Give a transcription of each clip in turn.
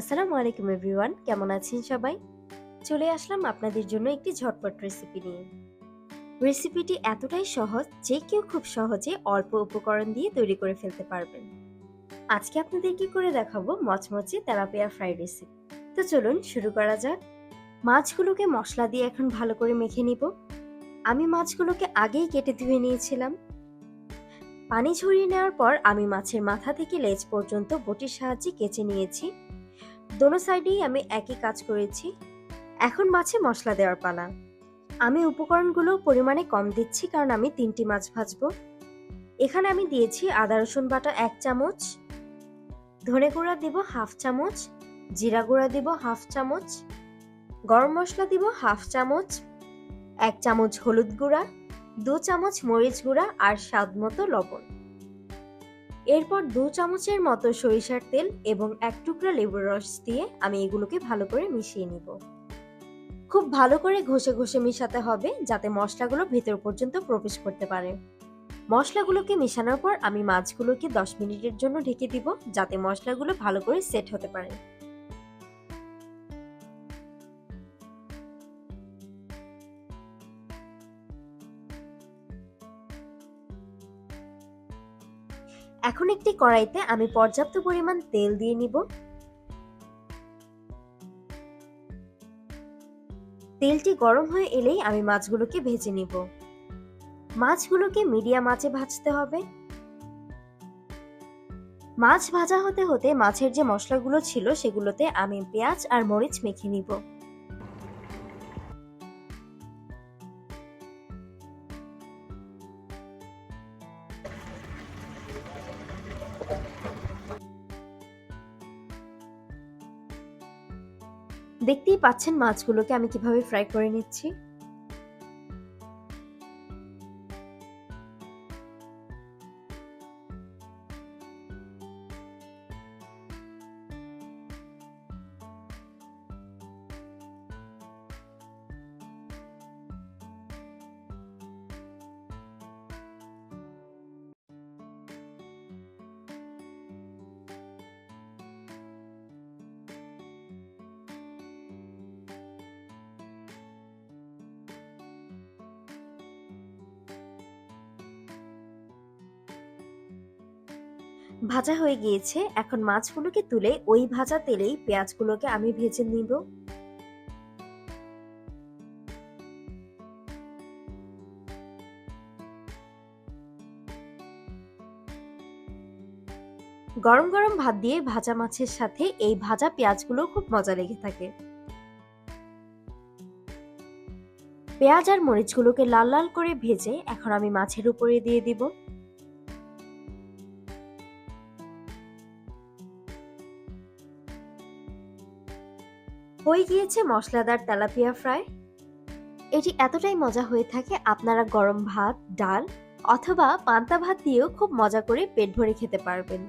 আসসালামু আলাইকুম এভরিওয়ান, কেমন আছেন সবাই? চলে আসলাম আপনাদের জন্য একটি ঝটপট রেসিপি নিয়ে। রেসিপিটি এতটাই সহজ যে কেউ খুব সহজে অল্প উপকরণ দিয়ে তৈরি করে ফেলতে পারবেন। আজকে আপনাদের কি করে দেখাবো মচমচে তেলাপিয়া ফ্রাই রেসিপি তো চলুন শুরু করা যাক। মাছগুলোকে মশলা দিয়ে এখন ভালো করে মেখে নিব। আমি মাছগুলোকে আগেই কেটে ধুয়ে নিয়েছিলাম। পানি ঝরিয়ে নেওয়ার পর আমি মাছের মাথা থেকে লেজ পর্যন্ত বটির সাহায্যে কেচে নিয়েছি। দোনো সাইডেই আমি একই কাজ করেছি। এখন মাছে মশলা দেওয়ার পালা। আমি উপকরণগুলো পরিমাণে কম দিচ্ছি কারণ আমি তিনটি মাছ ভাজবো। এখানে আমি দিয়েছি আদা, রসুন বাটা এক চামচ। ধনে গুঁড়া দিব হাফ চামচ। জিরা গুঁড়া দিব হাফ চামচ। গরম মশলা দিব হাফ চামচ। এক চামচ হলুদ গুঁড়া, দু চামচ মরিচ গুঁড়া আর স্বাদ মতো লবণ। এরপর দু চামচের মতো সরিষার তেল এবং এক টুকরা লেবুর রস দিয়ে আমি এগুলোকে ভালো করে মিশিয়ে নিব। খুব ভালো করে ঘষে ঘষে মিশাতে হবে যাতে মশলাগুলো ভেতর পর্যন্ত প্রবেশ করতে পারে। মশলাগুলোকে মিশানোর পর আমি মাছগুলোকে দশ মিনিটের জন্য ঢেকে দিব যাতে মশলাগুলো ভালো করে সেট হতে পারে। এখন একটি কড়াইতে আমি পর্যাপ্ত পরিমাণ তেল দিয়ে নিব। তেলটি গরম হয়ে এলেই আমি মাছগুলোকে ভেজে নিব। মাছগুলোকে মিডিয়াম আঁচে ভাজতে হবে। মাছ ভাজা হতে হতে মাছের যে মশলাগুলো ছিল সেগুলোতে আমি পেঁয়াজ আর মরিচ মেখে নিব। দেখতেই পাচ্ছেন মাছগুলোকে আমি কীভাবে ফ্রাই করে নিচ্ছি। ভাজা হয়ে গিয়েছে, এখন মাছগুলোকে তুলে ওই ভাজা তেলেই পেঁয়াজগুলোকে আমি ভেজে নিব। গরম গরম ভাত দিয়ে ভাজা মাছের সাথে এই ভাজা পেঁয়াজগুলো খুব মজা লেগে থাকে। পেঁয়াজ আর মরিচগুলোকে লাল লাল করে ভেজে এখন আমি মাছের উপরে দিয়ে দিব। হয়ে গিয়েছে মশলাদার তেলাপিয়া ফ্রাই? এটি এতটাই মজা হয়ে থাকে আপনারা গরম ভাত, ডাল অথবা পান্তা ভাত দিয়েও খুব মজা করে পেট ভরে খেতে পারবেন।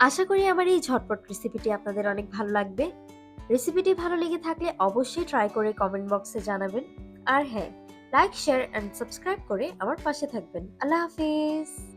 আশা করি আমার এই ঝটপট রেসিপিটি আপনাদের অনেক ভালো লাগবে। রেসিপিটি ভালো লেগে থাকলে অবশ্যই ট্রাই করে কমেন্ট বক্সে জানাবেন। আর হ্যাঁ লাইক শেয়ার অ্যান্ড সাবস্ক্রাইব করে আমার পাশে থাকবেন। আল্লাহ হাফিজ!